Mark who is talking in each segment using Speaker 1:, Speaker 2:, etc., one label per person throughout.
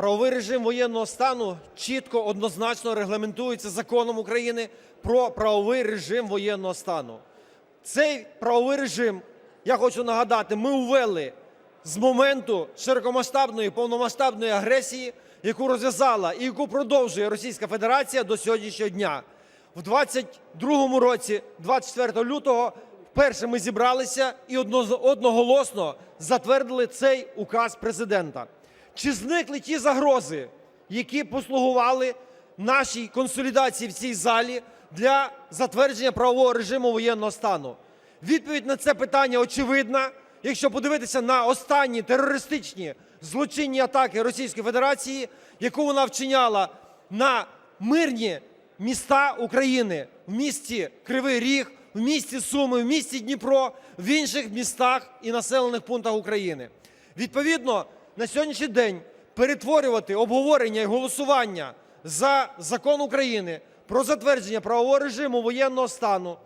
Speaker 1: правовий режим воєнного стану чітко однозначно регламентується законом України про правовий режим воєнного стану. Цей правовий режим, я хочу нагадати, ми ввели з моменту широкомасштабної повномасштабної агресії, яку розв'язала і яку продовжує Російська Федерація до сьогоднішнього дня. В 22-му році, 24 лютого, вперше ми зібралися і одноголосно затвердили цей указ президента. Чи зникли ті загрози, які послугували нашій консолідації в цій залі для затвердження правового режиму воєнного стану? Відповідь на це питання очевидна. Якщо подивитися на останні терористичні злочинні атаки Російської Федерації, яку вона вчиняла на мирні міста України в місті Кривий Ріг, в місті Суми, в місті Дніпро, в інших містах і населених пунктах України. Відповідно, на сьогоднішній день перетворювати обговорення і голосування за закон України про затвердження правового режиму воєнного стану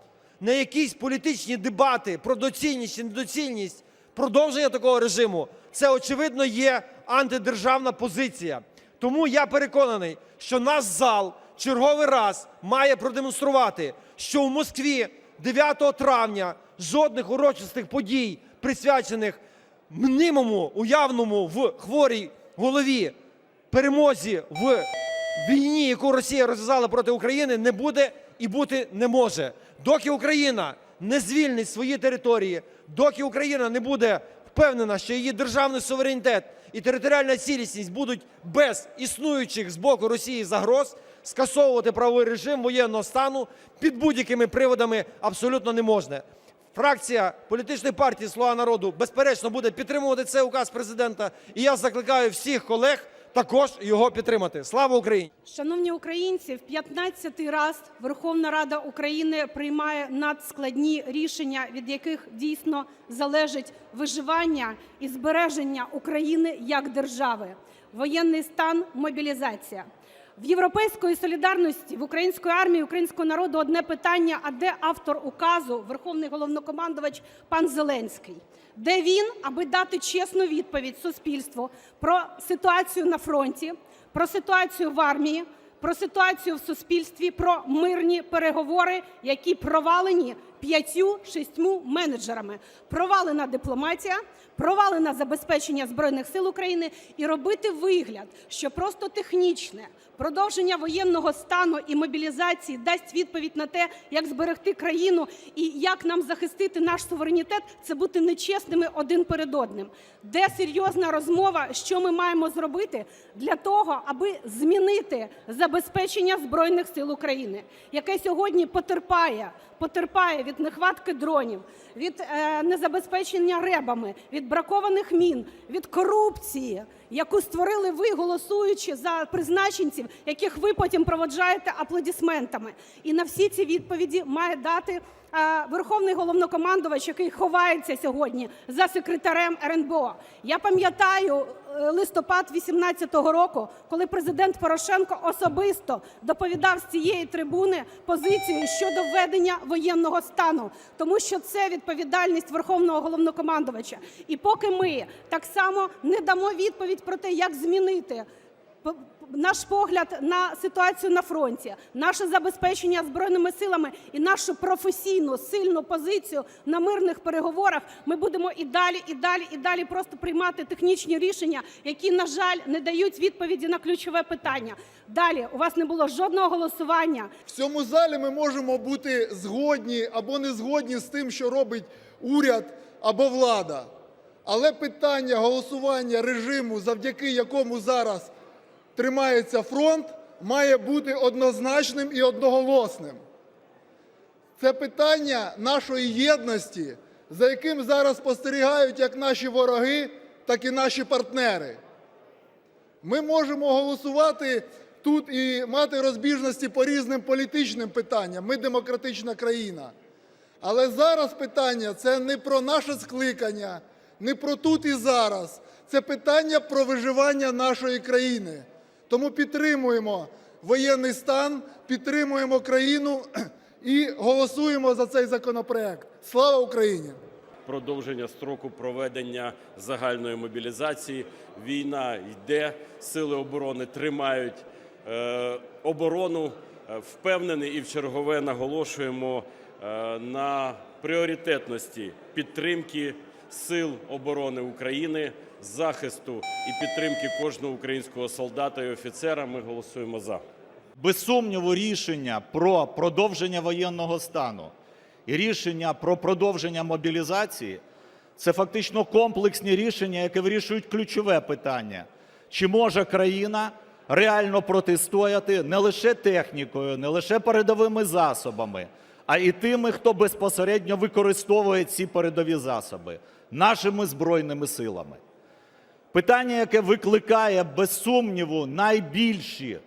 Speaker 1: на якісь політичні дебати про доцільність чи недоцільність продовження такого режиму, це очевидно є антидержавна позиція. Тому я переконаний, що наш зал черговий раз має продемонструвати, що в Москві 9 травня жодних урочистих подій, присвячених мнимому, уявному в хворій голові перемозі в війні, яку Росія розв'язала проти України, не буде і бути не може. Доки Україна не звільнить свої території, доки Україна не буде впевнена, що її державний суверенітет і територіальна цілісність будуть без існуючих з боку Росії загроз, скасовувати правовий режим воєнного стану під будь-якими приводами абсолютно не можна. Фракція політичної партії Слуга народу безперечно буде підтримувати цей указ президента. І я закликаю всіх колег також його підтримати. Слава Україні!
Speaker 2: Шановні українці, в 15-й раз Верховна Рада України приймає надскладні рішення, від яких дійсно залежить виживання і збереження України як держави. Воєнний стан, мобілізація. В європейської солідарності в української армії, українського народу одне питання: а де автор указу, верховний головнокомандувач пан Зеленський? Де він, аби дати чесну відповідь суспільству про ситуацію на фронті, про ситуацію в армії, про ситуацію в суспільстві, про мирні переговори, які провалені п'ятью-шістьму менеджерами. Провалена дипломатія, провалена забезпечення Збройних сил України і робити вигляд, що просто технічне продовження воєнного стану і мобілізації дасть відповідь на те, як зберегти країну і як нам захистити наш суверенітет, це бути нечесними один перед одним. Де серйозна розмова, що ми маємо зробити для того, аби змінити забезпечення Збройних сил України, яке сьогодні потерпає, потерпає від нехватки дронів, від е, незабезпечення ребами, від бракованих мін, від корупції, яку створили ви, голосуючи за призначенців, яких ви потім проводжаєте аплодисментами. І на всі ці відповіді має дати е, верховний головнокомандувач, який ховається сьогодні за секретарем РНБО. Я пам'ятаю листопад 18-го року, коли президент Порошенко особисто доповідав з цієї трибуни позицію щодо введення воєнного стану, тому що це відповідальність верховного головнокомандувача. І поки ми так само не дамо відповідь про те, як змінити наш погляд на ситуацію на фронті, наше забезпечення збройними силами і нашу професійну сильну позицію на мирних переговорах, ми будемо і далі, і далі, і далі просто приймати технічні рішення, які, на жаль, не дають відповіді на ключове питання. Далі у вас не було жодного голосування.
Speaker 3: В цьому залі ми можемо бути згодні або не згодні з тим, що робить уряд або влада. Але питання голосування режиму, завдяки якому зараз тримається фронт, має бути однозначним і одноголосним. Це питання нашої єдності, за яким зараз спостерігають як наші вороги, так і наші партнери. Ми можемо голосувати тут і мати розбіжності по різним політичним питанням. Ми демократична країна. Але зараз питання це не про наше скликання, не про тут і зараз. Це питання про виживання нашої країни. Тому підтримуємо воєнний стан, підтримуємо країну і голосуємо за цей законопроект. Слава Україні!
Speaker 4: продовження строку проведення загальної мобілізації. Війна йде, сили оборони тримають е, оборону. Е, Впевнений і в чергове наголошуємо е, на пріоритетності підтримки сил оборони України, захисту і підтримки кожного українського солдата і офіцера. Ми голосуємо за.
Speaker 5: Без сумніву, рішення про продовження воєнного стану і рішення про продовження мобілізації це фактично комплексні рішення, які вирішують ключове питання: чи може країна реально протистояти не лише технікою, не лише передовими засобами, а і тими, хто безпосередньо використовує ці передові засоби нашими збройними силами. Питання, яке викликає без сумніву найбільші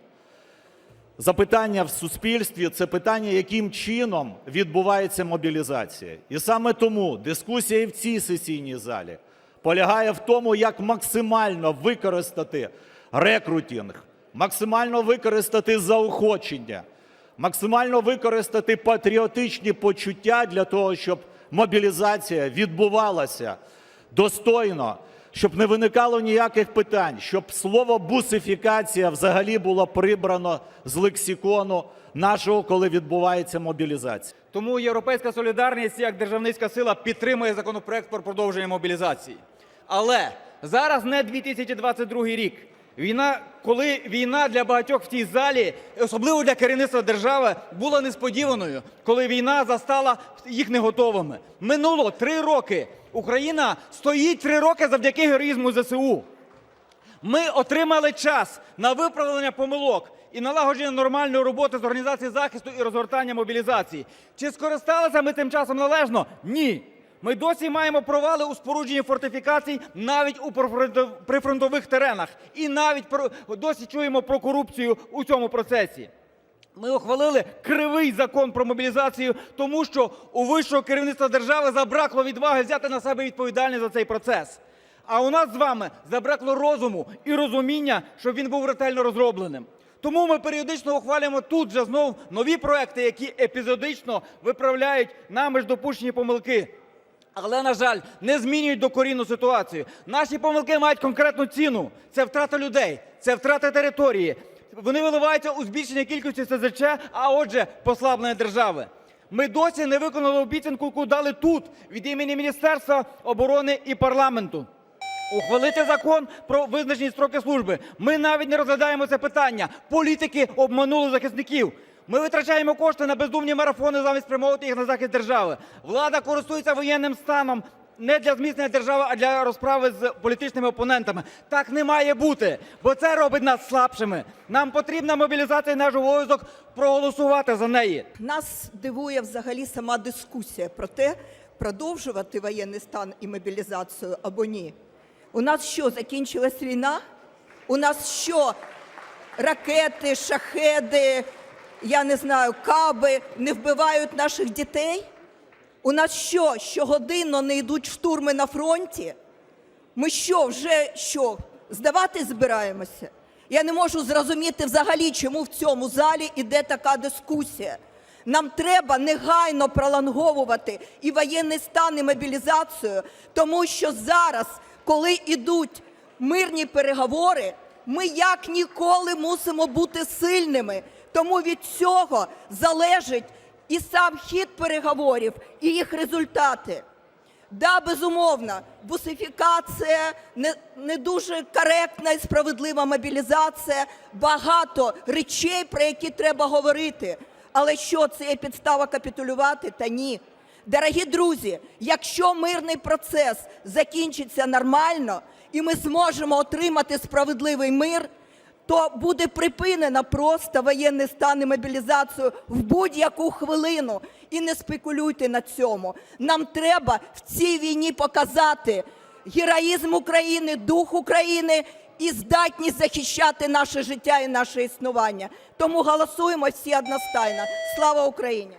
Speaker 5: запитання в суспільстві це питання, яким чином відбувається мобілізація. І саме тому дискусія і в цій сесійній залі полягає в тому, як максимально використати рекрутинг, максимально використати заохочення, максимально використати патріотичні почуття для того, щоб мобілізація відбувалася достойно, щоб не виникало ніяких питань, щоб слово бусифікація взагалі було прибрано з лексикону нашого, коли відбувається мобілізація.
Speaker 6: Тому Європейська солідарність як державницька сила підтримує законопроект про продовження мобілізації. Але зараз не 2022 рік. Війна, коли війна для багатьох в цій залі, особливо для керівництва держави, була несподіваною, коли війна застала їх не готовими. Минуло три роки. Україна стоїть три роки завдяки героїзму ЗСУ. Ми отримали час на виправлення помилок і налагодження нормальної роботи з організації захисту і розгортання мобілізації. Чи скористалися ми тим часом належно? Ні. Ми досі маємо провали у спорудженні фортифікацій навіть у прифронтов- прифронтових теренах. І навіть досі чуємо про корупцію у цьому процесі. Ми ухвалили кривий закон про мобілізацію, тому що у вищого керівництва держави забракло відваги взяти на себе відповідальність за цей процес. А у нас з вами забракло розуму і розуміння, щоб він був ретельно розробленим. Тому ми періодично ухвалюємо тут же знов нові проекти, які епізодично виправляють нами ж допущені помилки. Але, на жаль, не змінюють докорінну ситуацію. Наші помилки мають конкретну ціну: це втрата людей, це втрата території. Вони виливаються у збільшення кількості СЗЧ, а отже, послаблення держави. Ми досі не виконали обіцянку, яку дали тут від імені Міністерства оборони і парламенту. Ухвалити закон про визначені строки служби. Ми навіть не розглядаємо це питання. Політики обманули захисників. Ми витрачаємо кошти на бездумні марафони замість спрямовувати їх на захист держави. Влада користується воєнним станом не для зміцнення держави, а для розправи з політичними опонентами. Так не має бути, бо це робить нас слабшими. Нам потрібна мобілізація, наш обов'язок проголосувати за неї.
Speaker 7: Нас дивує взагалі сама дискусія про те, продовжувати воєнний стан і мобілізацію або ні. У нас що, закінчилась війна? У нас що, ракети, шахеди, я не знаю, каби не вбивають наших дітей? У нас що, щогодинно не йдуть штурми на фронті? Ми що, вже що, здавати збираємося? Я не можу зрозуміти взагалі, чому в цьому залі іде така дискусія. Нам треба негайно пролонговувати і воєнний стан, і мобілізацію, тому що зараз, коли йдуть мирні переговори, ми як ніколи мусимо бути сильними. Тому від цього залежить і сам хід переговорів, і їх результати. Да, безумовно, бусифікація, не, не дуже коректна і справедлива мобілізація, багато речей, про які треба говорити. Але що це є підстава капітулювати? Та ні. Дорогі друзі, якщо мирний процес закінчиться нормально і ми зможемо отримати справедливий мир, то буде припинено просто воєнний стан і мобілізацію в будь-яку хвилину. І не спекулюйте на цьому. Нам треба в цій війні показати героїзм України, дух України і здатність захищати наше життя і наше існування. Тому голосуємо всі одностайно. Слава Україні!